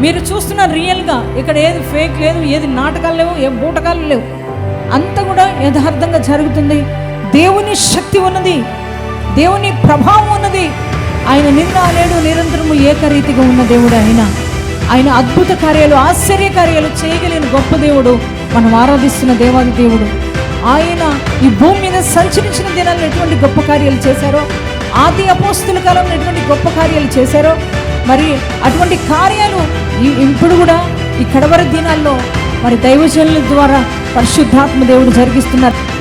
మీరు చూస్తున్న రియల్గా ఇక్కడ ఏది ఫేక్ లేదు ఏది నాటకాలు లేవు ఏ బూటకాలు లేవు. అంతా కూడా యథార్థంగా జరుగుతుంది. దేవుని శక్తి ఉన్నది దేవుని ప్రభావం ఉన్నది. ఆయన నిన్న లేడు నిరంతరము ఏకరీతిగా ఉన్న దేవుడు ఆయన. ఆయన అద్భుత కార్యాలు ఆశ్చర్య కార్యాలు చేయగలిగిన గొప్ప దేవుడు మనం ఆరాధిస్తున్న దేవాది దేవుడు. ఆయన ఈ భూమి మీద సంచరించిన దినాల్లో ఎటువంటి గొప్ప కార్యాలు చేశారో ఆది అపోస్తుల కాలంలో ఎటువంటి గొప్ప కార్యాలు చేశారో మరి అటువంటి కార్యాలు ఈ- ఇప్పుడు కూడా ఈ కడవర దినాల్లో మరి దైవజనుల ద్వారా పరిశుద్ధాత్మ దేవుడు జరిగిస్తున్నారు.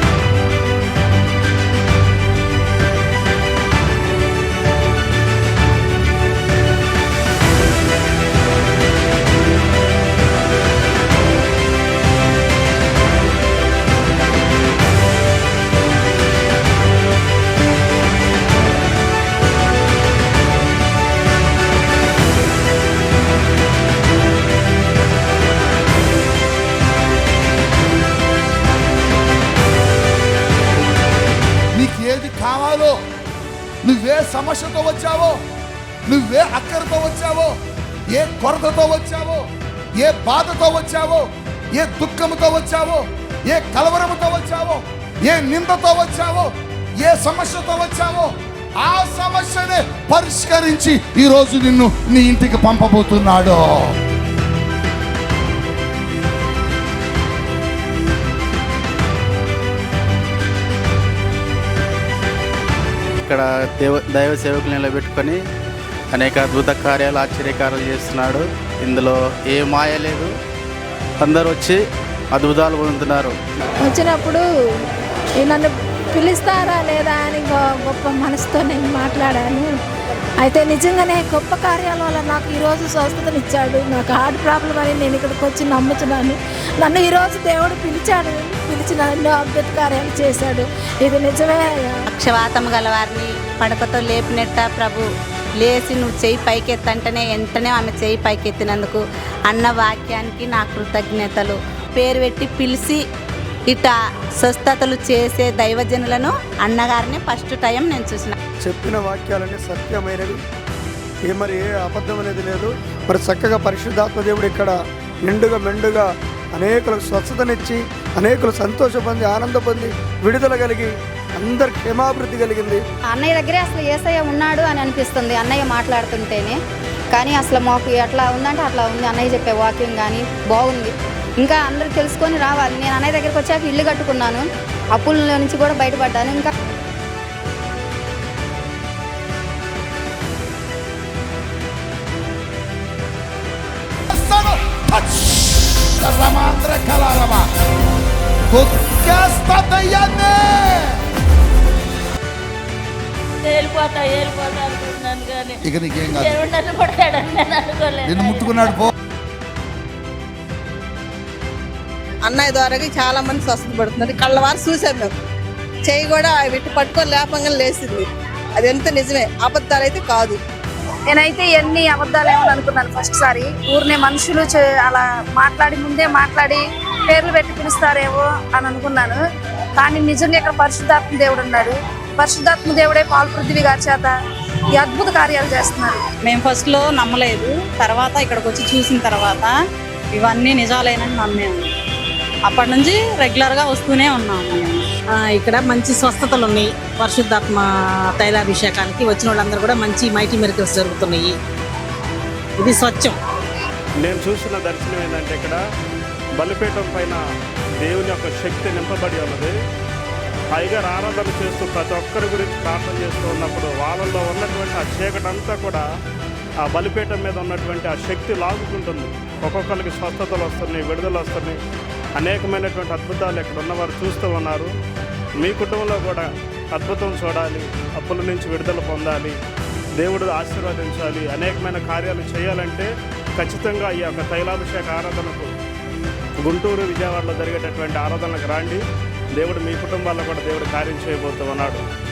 ఏది కావాలో? నువ్వే సమస్యతో వచ్చావో? నువ్వే అక్కరతో వచ్చావో? ఏ కొరతతో వచ్చావో? ఏ బాధతో వచ్చావో? ఏ దుఃఖంతో వచ్చావో? ఏ కలవరముతో వచ్చావో? ఏ నిందతో వచ్చావో? ఏ సమస్యతో వచ్చావో? ఆ సమస్యనే పరిష్కరించి ఈరోజు నిన్ను నీ ఇంటికి పంపబోతున్నాడు. ఇక్కడ దేవ దైవ సేవకులు నిలబెట్టుకొని అనేక అద్భుత కార్యాలు ఆశ్చర్యకారాలు చేస్తున్నాడు. ఇందులో ఏ మాయ లేదు. అందరూ వచ్చి అద్భుతాలు పొందుతున్నారు. వచ్చినప్పుడు నన్ను పిలుస్తారా లేదా అని గొప్ప మనసుతోని మాట్లాడాను. అయితే నిజంగానే గొప్ప కార్యాల వల్ల నాకు ఈరోజు స్వస్థతనిచ్చాడు నాకు హార్ట్ ప్రాబ్లం అని నేను ఇక్కడికి వచ్చి నమ్ముతున్నాను నన్ను ఈరోజు దేవుడు పిలిచాడు. పిలిచిన ఎన్నో అద్భుత కార్యాలు చేశాడు. ఇది నిజమే అక్షవాతం పక్షవాతం గలవారిని పడకతో లేపినట్ట ప్రభు. లేచి నువ్వు చెయ్యి పైకెత్తంటేనే వెంటనే ఆమె చేయి పైకెత్తినందుకు అన్న వాక్యానికి నా కృతజ్ఞతలు. పేరు పెట్టి పిలిచి ఇట స్వస్థతలు చేసే దైవజనులను అన్నగారిని ఫస్ట్ టైం నేను చూసిన. చెప్పిన వాక్యాలన్నీ సత్యమైనవి. ఏ మరి ఏ అబద్ధం అనేది లేదు. మరి చక్కగా పరిశుద్ధాత్మ దేవుడు ఇక్కడ నిండుగా మెండుగా అనేకులకు స్వచ్ఛతనిచ్చి అనేకులు సంతోష పొంది ఆనంద పొంది విడుదల కలిగి అందరి క్షేమాభివృద్ధి కలిగింది. అన్నయ్య దగ్గరే అసలు ఏసయ్య ఉన్నాడు అని అనిపిస్తుంది అన్నయ్య మాట్లాడుతుంటేనే. కానీ అసలు మాకు ఎట్లా ఉందంటే అట్లా ఉంది. అన్నయ్య చెప్పే వాక్యం కానీ బాగుంది. ఇంకా అందరూ తెలుసుకొని రావాలి. నేను అన్నయ్య దగ్గరికి వచ్చాక ఇల్లు కట్టుకున్నాను. అప్పుల నుంచి కూడా బయటపడ్డాను. ఇంకా చేస్తాను రమాంధ్ర కలారమా తొక్కేస్తా దయ్యాన్ని వెళ్ళిపోతా వెళ్ళిపోతా అనుకున్నాను కానీ ఇక నీకేం కాదు. దేవుడు నన్ను కొట్టాడని నేను అనుకోలేదు. నిన్ను ముట్టుకున్నాడు పో. అన్నయ్య ద్వారా చాలా మంది స్వస్థత పడుతున్నారు కళ్ళవారు చూసాం మేము. చేయి కూడా పెట్టి పట్టుకొని లేపంగా లేచింది. అది ఎంత నిజమే? అబద్ధాలు అయితే కాదు. నేనైతే ఎన్ని అబద్ధాలు ఏమని అనుకున్నాను ఫస్ట్ సారి. ఊరినే మనుషులు చే- అలా మాట్లాడి ముందే మాట్లాడి పేర్లు పెట్టి పిలుస్తారేమో అని అనుకున్నాను. కానీ నిజంగా ఇక్కడ పరిశుద్ధాత్మ దేవుడు ఉన్నాడు. పరిశుద్ధాత్మ దేవుడే పాలు పృథ్వీ గారి చేత ఈ అద్భుత కార్యాలు చేస్తున్నారు. మేము ఫస్ట్లో నమ్మలేదు. తర్వాత ఇక్కడికి వచ్చి చూసిన తర్వాత ఇవన్నీ నిజాలేనని నమ్మాము. అప్పటి నుంచి రెగ్యులర్గా వస్తూనే ఉన్నాము ఇక్కడ మంచి స్వస్థతలు ఉన్నాయి. పరిశుద్ధాత్మ తైలాభిషేకానికి వచ్చిన వాళ్ళందరూ కూడా మంచి మైటీ మెరికల్స్ జరుగుతున్నాయి. ఇది స్వచ్ఛం. నేను చూసిన దర్శనం ఏంటంటే ఇక్కడ బలిపీఠం పైన దేవుని యొక్క శక్తి నింపబడి ఉన్నది. పైగా ఆరాధన చేస్తూ ప్రతి ఒక్కరి గురించి ప్రార్థన చేస్తూ ఉన్నప్పుడు వాళ్ళల్లో ఉన్నటువంటి ఆ చీకటంతా కూడా ఆ బలిపీఠం మీద ఉన్నటువంటి ఆ శక్తి లాగుకుంటుంది. ఒక్కొక్కరికి స్వస్థతలు వస్తున్నాయి విడుదల వస్తున్నాయి. అనేకమైనటువంటి అద్భుతాలు ఇక్కడ ఉన్నవారు చూస్తూ ఉన్నారు. మీ కుటుంబంలో కూడా అద్భుతం చూడాలి అప్పుల నుంచి విడుదల పొందాలి దేవుడు ఆశీర్వదించాలి అనేకమైన కార్యాలు చేయాలంటే ఖచ్చితంగా ఈ యొక్క తైలాభిషేక ఆరాధనకు గుంటూరు విజయవాడలో జరిగేటటువంటి ఆరాధనకు రాండి. దేవుడు మీ కుటుంబాల్లో కూడా దేవుడు కార్యం చేయబోతూ ఉన్నాడు.